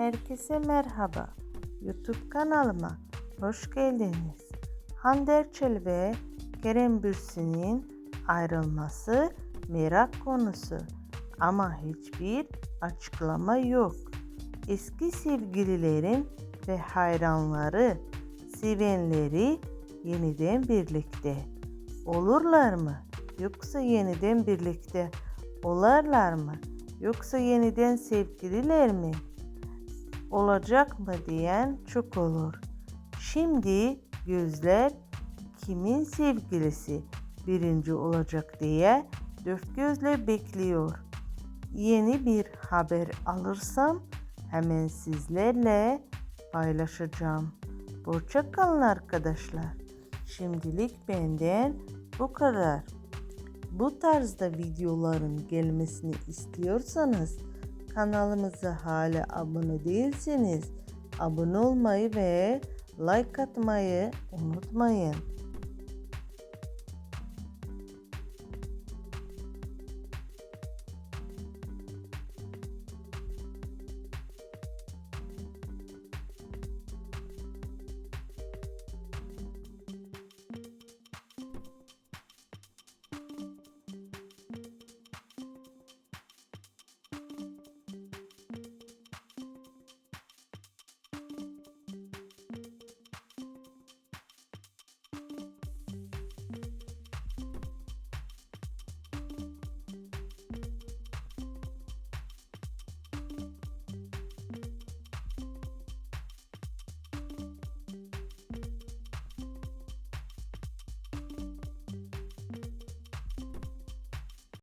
Herkese merhaba. YouTube kanalıma hoş geldiniz. Hande Erçel ve Kerem Bürsin'in ayrılması merak konusu ama hiçbir açıklama yok. Eski sevgililerin ve hayranları, sevenleri yeniden birlikte olurlar mı? Yoksa yeniden birlikte olarlar mı? Yoksa yeniden sevgililer mi? Olacak mı diyen çok olur. Şimdi gözler kimin sevgilisi birinci olacak diye dört gözle bekliyor. Yeni bir haber alırsam hemen sizlerle paylaşacağım. Hoşça kalın arkadaşlar. Şimdilik benden bu kadar. Bu tarzda videoların gelmesini istiyorsanız kanalımıza hala abone değilseniz abone olmayı ve like atmayı unutmayın.